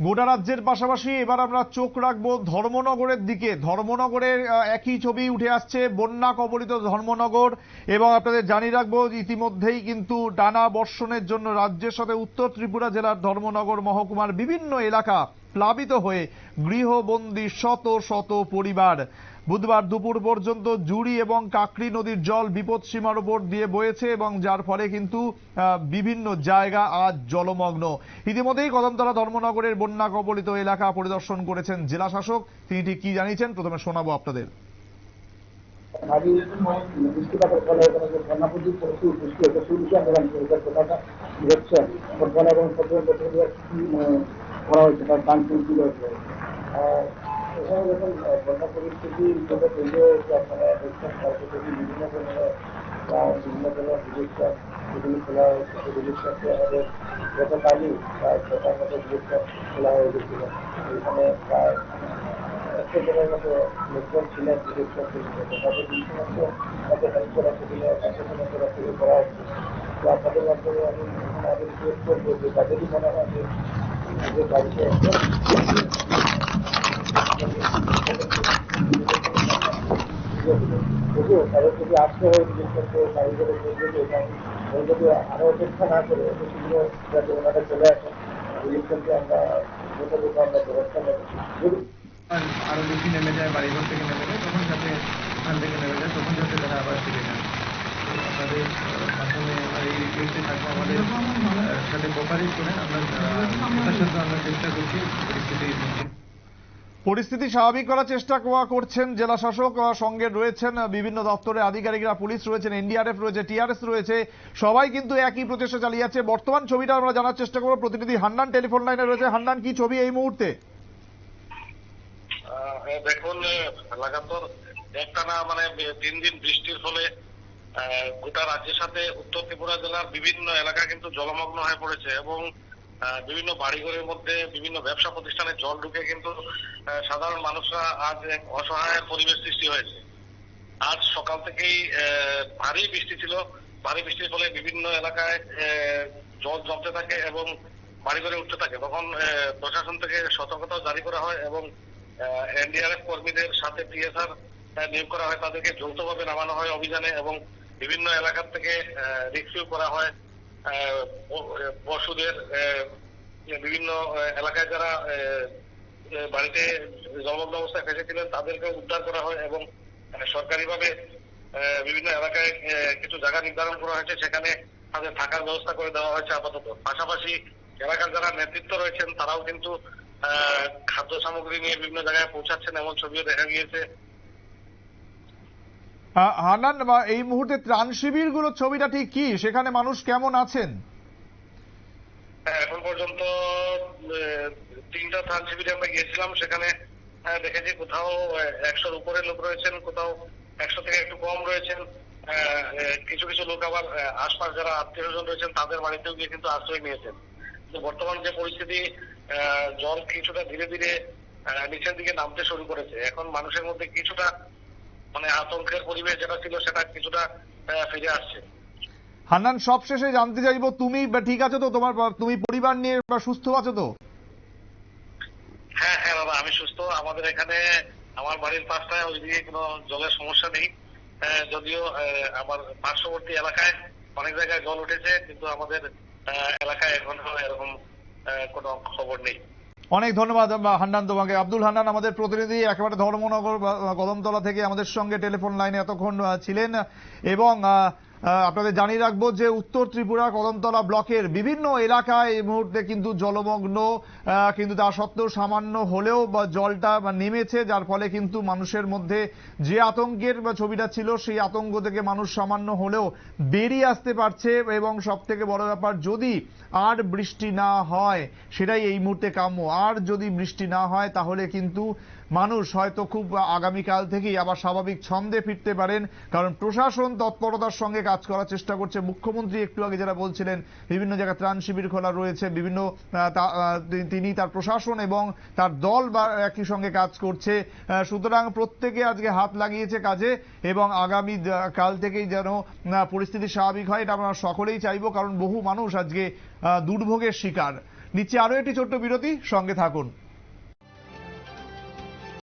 গোটা রাজ্যের পাশাপাশি এবার আমরা চোখ রাখব ধর্মনগরের দিকে। ধর্মনগরের একই ছবি উঠে আসছে, বন্যা কবলিত ধর্মনগর এবং আপনাদের জানিয়ে রাখব ইতিমধ্যেই কিন্তু টানা বর্ষণের জন্য রাজ্যের সাথে উত্তর ত্রিপুরা জেলার ধর্মনগর মহকুমার বিভিন্ন এলাকা প্লাবিত হয়ে গৃহবন্দী শত শত পরিবার বুধবার দুপুর পর্যন্ত জুড়ি এবং কাকরি নদীর জল বিপদসীমার উপর দিয়ে বয়েছে এবং যার ফলে কিন্তু বিভিন্ন জায়গা আজ জলমগ্ন। ইতিমধ্যেই কদমতলা ধর্মনগরের বন্যা কবলিত এলাকা পরিদর্শন করেছেন জেলা শাসক তিনি ঠিক কি জানিয়েছেন? প্রথমে শোনাবো আপনাদের। বৃষ্টিপাতের ফলে করা হয়েছে তার তুলতে হয়েছে এখানে যখন বিভিন্ন ধরনের বিভিন্ন ধরনের হয়েছে আমাদের প্রায় মতো হয়ে এখানে প্রায় লোকজন ছিলেন তাদের আপনাদের মাধ্যমে আমি করব যে, তাদেরই মনে হয় যে তাদের আরও বেশি নেমে যায়, বাড়িঘর থেকে নেমে যায়, তখন যাতে ওখান থেকে নেমে যায়, তখন যাতে তারা আবার ফিরে যান তো আপনাদের মাধ্যমে এই রিকোয়েস্টে থাকব, আমাদের সাথে কোপারেট করে আমরা যথাসাধ্য আমরা চেষ্টা করছি পরিস্থিতি নিয়ন্ত্রণ পরিস্থিতি স্বাভাবিক করার চেষ্টা করছেন জেলা শাসক সঙ্গে রয়েছেন বিভিন্ন দপ্তরের আধিকারিকরা পুলিশ রয়েছেন এনডিআরএফ রয়েছে টিআরএস রয়েছে সবাই কিন্তু একই প্রচেষ্টা চালিয়ে যাচ্ছে। বর্তমান ছবিটা আমরা জানার চেষ্টা করব। প্রতিনিধি হান্নান টেলিফোন লাইনে রয়েছে। হান্নান কি ছবি এই মুহূর্তে? দেখুন আহ, লাগাতার একটানা মানে তিন দিন বৃষ্টির ফলে গোটা রাজ্যের সাথে উত্তর ত্রিপুরা জেলার বিভিন্ন এলাকা কিন্তু জলমগ্ন হয়ে পড়েছে এবং বিভিন্ন বাড়িঘরের মধ্যে বিভিন্ন ব্যবসা প্রতিষ্ঠানে জল ঢুকে কিন্তু সাধারণ মানুষরা আজ এক অসহায়ের পরিবেশ সৃষ্টি হয়েছে। আজ সকাল থেকেই ভারী বৃষ্টি ছিল। ভারী বৃষ্টির ফলে বিভিন্ন এলাকায় জল জমতে থাকে এবং বাড়িঘরে উঠতে থাকে। তখন প্রশাসন থেকে সতর্কতা জারি করা হয় এবং এনডিআরএফ কর্মীদের সাথে টিএসআর নিয়োগ করা হয়। তাদেরকে যৌথভাবে নামানো হয় অভিযানে এবং বিভিন্ন এলাকার থেকে রিসিভ করা হয়। পশুদের বিভিন্ন এলাকায় যারা বাড়িতে জলমগ্ন অবস্থায় ফেসেছিলেন তাদেরকে উদ্ধার করা হয় এবং সরকারিভাবে বিভিন্ন এলাকায় কিছু জায়গা নির্ধারণ করা হয়েছে, সেখানে তাদের থাকার ব্যবস্থা করে দেওয়া হয়েছে আপাতত। পাশাপাশি এলাকার যারা নেতৃত্ব রয়েছেন, তারাও কিন্তু খাদ্য সামগ্রী নিয়ে বিভিন্ন জায়গায় পৌঁছাচ্ছেন, এমন ছবিও দেখা গিয়েছে। বা এই মুহূর্তে ত্রাণ শিবির শিবিরগুলোর ছবিটা ঠিক কি? সেখানে মানুষ কেমন আছেন? হ্যাঁ, এখন পর্যন্ত তিনটা ত্রাণ শিবিরে আমরা গিয়েছিলাম। সেখানে আহ, দেখেছি কোথাও একশোর উপরে লোক রয়েছেন কোথাও একশো থেকে একটু কম রয়েছেন। কিছু কিছু লোক আবার আশপাশ যারা আত্মীয় স্বজন রয়েছেন তাদের বাড়িতেও গিয়ে কিন্তু আশ্রয় নিয়েছেন। বর্তমান যে পরিস্থিতি জল কিছুটা ধীরে ধীরে নিচের দিকে নামতে শুরু করেছে। এখন মানুষের মধ্যে কিছুটা মানে আতঙ্কের পরিবেশ যেটা ছিল সেটা কিছুটা ফিরে আসছে। হান্নান সবশেষে জানতে চাইব তুমি ঠিক আছো তো? তোমার তুমি পরিবার নিয়ে বা সুস্থ আছো তো? হ্যাঁ হ্যাঁ দাদা আমি সুস্থ। আমাদের এখানে আমার বাড়ির পাশটায় ওইদিকে কোনো জলের সমস্যা নেই। যদিও আমার পার্শ্ববর্তী এলাকায় অনেক জায়গায় জল উঠেছে কিন্তু আমাদের এলাকায় এখনও এরকম কোনো খবর নেই। অনেক ধন্যবাদ হান্নান তোমাকে। আব্দুল হান্নান, আমাদের প্রতিনিধি, একেবারে ধর্মনগর কদমতলা থেকে আমাদের সঙ্গে টেলিফোন লাইনে এতক্ষণ ছিলেন। এবং আপনাদের জানিয়ে রাখব যে উত্তর ত্রিপুরা কদমতলা ব্লকের বিভিন্ন এলাকায় এই মুহূর্তে কিন্তু জলমগ্ন কিন্তু তা সত্ত্বেও সামান্য হলেও জলটা নেমেছে, যার ফলে কিন্তু মানুষের মধ্যে যে আতঙ্কের ছবিটা ছিল সেই আতঙ্ক থেকে মানুষ সামান্য হলেও বেরিয়ে আসতে পারছে এবং সব থেকে বড় ব্যাপার, যদি আর বৃষ্টি না হয়, সেটাই এই মুহূর্তে কাম্য। আর যদি বৃষ্টি না হয়, তাহলে কিন্তু মানুষ হয়তো খুব আগামীকাল থেকেই আবার স্বাভাবিক ছন্দে ফিরতে পারেন, কারণ প্রশাসন তৎপরতার সঙ্গে কাজ করার চেষ্টা করছে। মুখ্যমন্ত্রী একটু আগে যারা বলছিলেন, বিভিন্ন জায়গায় ত্রাণ শিবির খোলা রয়েছে, বিভিন্ন তিনি তার প্রশাসন এবং তার দল বা একই সঙ্গে কাজ করছে। সুতরাং প্রত্যেকে আজকে হাত লাগিয়েছে কাজে এবং আগামী কাল থেকেই যেন পরিস্থিতি স্বাভাবিক হয়, এটা আমরা সকলেই চাইব, কারণ বহু মানুষ আজকে দুর্ভোগের শিকার। নিচ্ছে আরও একটি ছোট্ট বিরতি, সঙ্গে থাকুন।